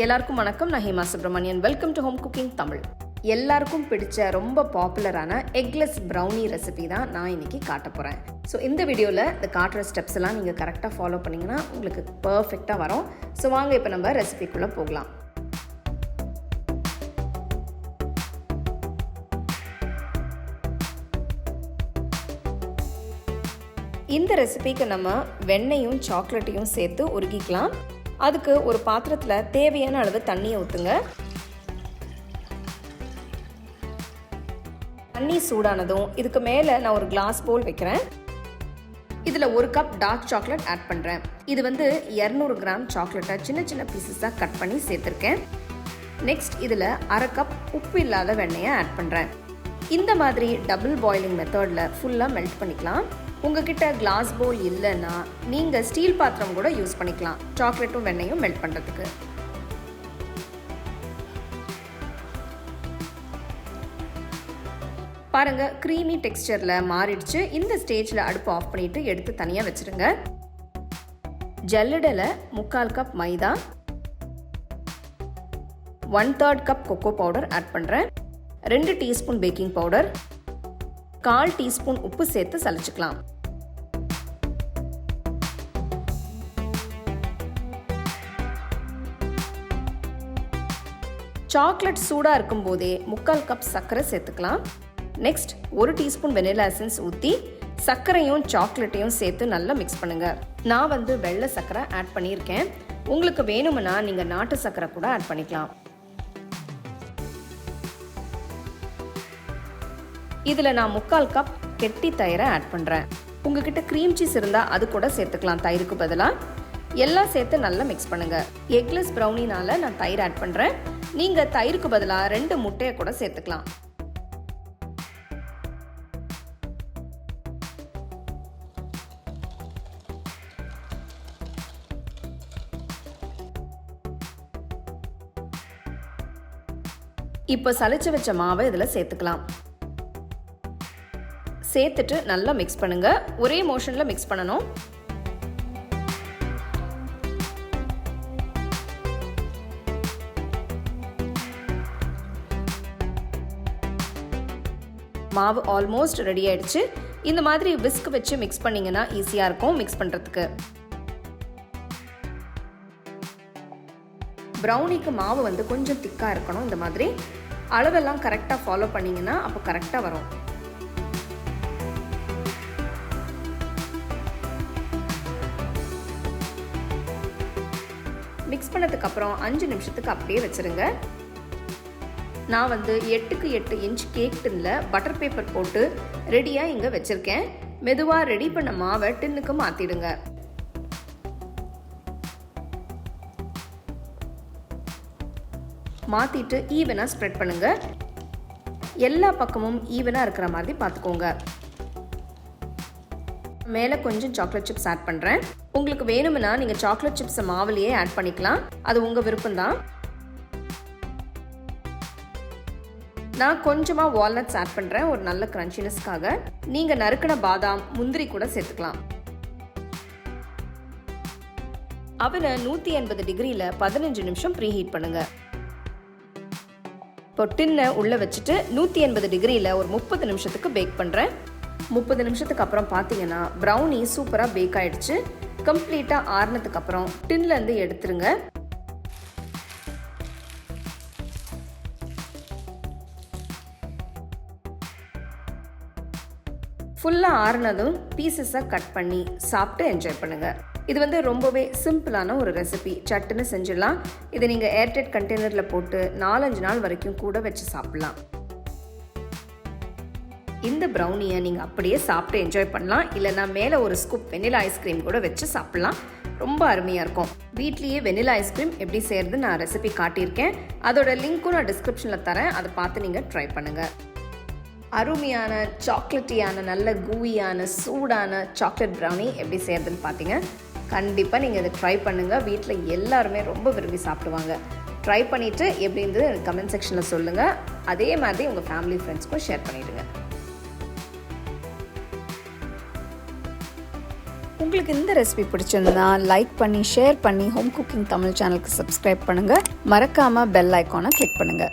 எல்லாருக்கும் வணக்கம். நான் Hema Subramanian welcome to home cooking Tamil எல்லாருக்கும் பிடிச்ச ரொம்ப பாப்புலரான எக்லெஸ் ப்ரௌனி ரெசிபி தான் நான் இன்னைக்கு காட்ட போகிறேன் ஸோ இந்த வீடியோவில் இந்த காட்டுற ஸ்டெப்ஸ் எல்லாம் நீங்கள் கரெக்டாக ஃபாலோ பண்ணிங்கன்னா உங்களுக்கு பர்ஃபெக்டாக வரும். ஸோ வாங்க இப்போ நம்ம ரெசிபிக்குள்ளே போகலாம். இந்த ரெசிபிக்கு நம்ம வெண்ணையும் சாக்லேட்டையும் சேர்த்து உருகிக்கலாம். அதுக்கு ஒரு பாத்திரத்தில் தேவையான அளவு தண்ணியை ஊற்றுங்க தண்ணி சூடானதும் இதுக்கு மேலே நான் ஒரு கிளாஸ் போல் வைக்கிறேன். இதில் ஒரு கப் டார்க் சாக்லேட் ஆட் பண்ணுறேன் இது வந்து இரநூறு கிராம் சாக்லேட்டை சின்ன சின்ன பீசஸாக கட் பண்ணி சேர்த்துருக்கேன். நெக்ஸ்ட் இதில் அரை கப் உப்பு இல்லாத வெண்ணெயை ஆட் பண்ணுறேன் இந்த மாதிரி டபுள் பாயிலிங் மெத்தடில் ஃபுல்லாக மெல்ட் பண்ணிக்கலாம். உங்ககிட்ட கிளாஸ் பவுல் இல்லைன்னா நீங்கள் ஸ்டீல் பாத்திரம் கூட யூஸ் பண்ணிக்கலாம். சாக்லேட்டும் வெண்ணையும் மெல்ட் பண்ணுறதுக்கு பாருங்க க்ரீமி டெக்ஸ்டரில் மாறிடுச்சு. இந்த ஸ்டேஜில் அடுப்பு ஆஃப் பண்ணிட்டு எடுத்து தனியாக வச்சுருங்க. ஜல்லடலை முக்கால் cup maida one third cup cocoa powder add பண்ணுறேன் ரெண்டு டீஸ்பூன் பேக்கிங் பவுடர் கால் டீஸ்பூன் உப்பு சேர்த்து சலிச்சுக்கலாம். சாக்லேட் சூடாக இருக்கும் போதே முக்கால் கப் சர்க்கரை சேர்த்துக்கலாம். நெக்ஸ்ட் ஒரு டீஸ்பூன் வெனிலா எசன்ஸ் ஊற்றி சர்க்கரையும் சாக்லேட்டையும் சேர்த்து நல்லா மிக்ஸ் பண்ணுங்கள் நான் வந்து வெள்ளை சர்க்கரை ஆட் பண்ணியிருக்கேன். உங்களுக்கு வேணும்னா நீங்கள் நாட்டு சர்க்கரை கூட ஆட் பண்ணிக்கலாம். இதில் நான் முக்கால் கப் கெட்டி தயிரை ஆட் பண்ணுறேன் உங்ககிட்ட க்ரீம் சீஸ் இருந்தால் அது கூட சேர்த்துக்கலாம் தயிருக்கு பதிலாக எல்லாம் சேர்த்து நல்லா மிக்ஸ் பண்ணுங்கள் எக்லெஸ் ப்ரௌனினால் நான் தயிர் ஆட் பண்ணுறேன் நீங்கள் தயிருக்கு பதிலாக ரெண்டு முட்டையை கூட சேர்த்துக்கலாம். இப்போ சளிச்சு வச்ச மாவை இதில் சேர்த்துக்கலாம். சேர்த்துட்டு நல்லா மிக்ஸ் பண்ணுங்க. ஒரே மோஷனில் மிக்ஸ் பண்ணணும். மாவு ஆல்மோஸ்ட் ரெடி ஆயிடுச்சு. இந்த மாதிரி விஸ்க் வச்சு மிக்ஸ் பண்ணிங்கன்னா ஈஸியாக இருக்கும் மிக்ஸ் பண்ணுறதுக்கு ப்ரௌனிக்கு மாவு வந்து கொஞ்சம் திக்காக இருக்கணும் இந்த மாதிரி. அளவெல்லாம் கரெக்டாக ஃபாலோ பண்ணிங்கன்னா அப்போ கரெக்டாக வரும். மிக்ஸ் பண்ணதுக்கப்புறம் அஞ்சு நிமிஷத்துக்கு அப்படியே வச்சுருங்க. நான் வந்து எட்டுக்கு எட்டு இன்ச் கேக் டின்னில் பட்டர் பேப்பர் போட்டு ரெடியாக இங்கே வச்சுருக்கேன். மெதுவாக ரெடி பண்ண மாவை டின்னுக்கு மாற்றிடுங்க மாற்றிட்டு ஈவனாக ஸ்ப்ரெட் பண்ணுங்கள் எல்லா பக்கமும் ஈவனாக இருக்கிற மாதிரி பார்த்துக்கோங்க மேலே கொஞ்சம் சாக்லேட் சிப்ஸ் ஆட் பண்ணுறேன் உங்களுக்கு வேணும்னா நீங்கள் சாக்லேட் சிப்ஸை மாவுலேயே ஆட் பண்ணிக்கலாம். அது உங்கள் விருப்பம்தான். நான் கொஞ்சமாக வால்நட்ஸ் ஆட் பண்ணுறேன் ஒரு நல்ல க்ரன்ச்சினஸ்க்காக நீங்கள் நறுக்கின பாதாம் முந்திரி கூட சேர்த்துக்கலாம். அவனை நூற்றி எண்பது டிகிரியில் பதினஞ்சு நிமிஷம் ப்ரீ ஹீட் பண்ணுங்கள் இப்போ டின்னை உள்ளே வச்சுட்டு நூற்றி எண்பது டிகிரியில் ஒரு முப்பது நிமிஷத்துக்கு பேக் பண்ணுறேன் முப்பது நிமிஷத்துக்கு அப்புறம் பார்த்தீங்கன்னா ப்ரௌனி சூப்பராக பேக் ஆகிடுச்சு கம்ப்ளீட்டாக ஆறுனதுக்கு அப்புறம் டின்லேருந்து எடுத்துருங்க. ஃபுல்லாக ஆறுனதும் பீசஸாக கட் பண்ணி சாப்பிட்டு என்ஜாய் பண்ணுங்கள் இது வந்து ரொம்பவே சிம்பிளான ஒரு ரெசிபி சட்டுன்னு செஞ்சிடலாம். இதை நீங்கள் ஏர்டெட் கண்டெய்னரில் போட்டு நாலஞ்சு நாள் வரைக்கும் கூட வச்சு சாப்பிட்லாம். இந்த ப்ரௌனியை நீங்கள் அப்படியே சாப்பிட்டு என்ஜாய் பண்ணலாம். இல்லைனா மேலே ஒரு ஸ்கூப் வெனிலா ஐஸ்கிரீம் கூட வச்சு சாப்பிட்லாம். ரொம்ப அருமையாக இருக்கும். வீட்லேயே வெனிலா ஐஸ்கிரீம் எப்படி செய்கிறது நான் ரெசிபி காட்டியிருக்கேன். அதோட லிங்க்கும் நான் டிஸ்கிரிப்ஷனில் தரேன். அதை பார்த்து நீங்கள் ட்ரை பண்ணுங்கள் அருமையான சாக்லேட்டியான நல்ல கூவியான சூடான சாக்லேட் ப்ரௌனி எப்படி செய்கிறதுன்னு பார்த்தீங்க கண்டிப்பாக நீங்கள் இதை ட்ரை பண்ணுங்கள் வீட்டில் எல்லாருமே ரொம்ப விரும்பி சாப்பிடுவாங்க. ட்ரை பண்ணிவிட்டு எப்படி இருந்து கமெண்ட் செக்ஷனில் சொல்லுங்கள் அதே மாதிரி உங்கள் ஃபேமிலி ஃப்ரெண்ட்ஸ்க்கும் ஷேர் பண்ணிவிடுங்க உங்களுக்கு இந்த ரெசிபி பிடிச்சிருந்தா லைக் பண்ணி ஷேர் பண்ணி ஹோம் குக்கிங் தமிழ் சேனலுக்கு சப்ஸ்கிரைப் பண்ணுங்கள் மறக்காமல் பெல் ஐக்கானை கிளிக் பண்ணுங்கள்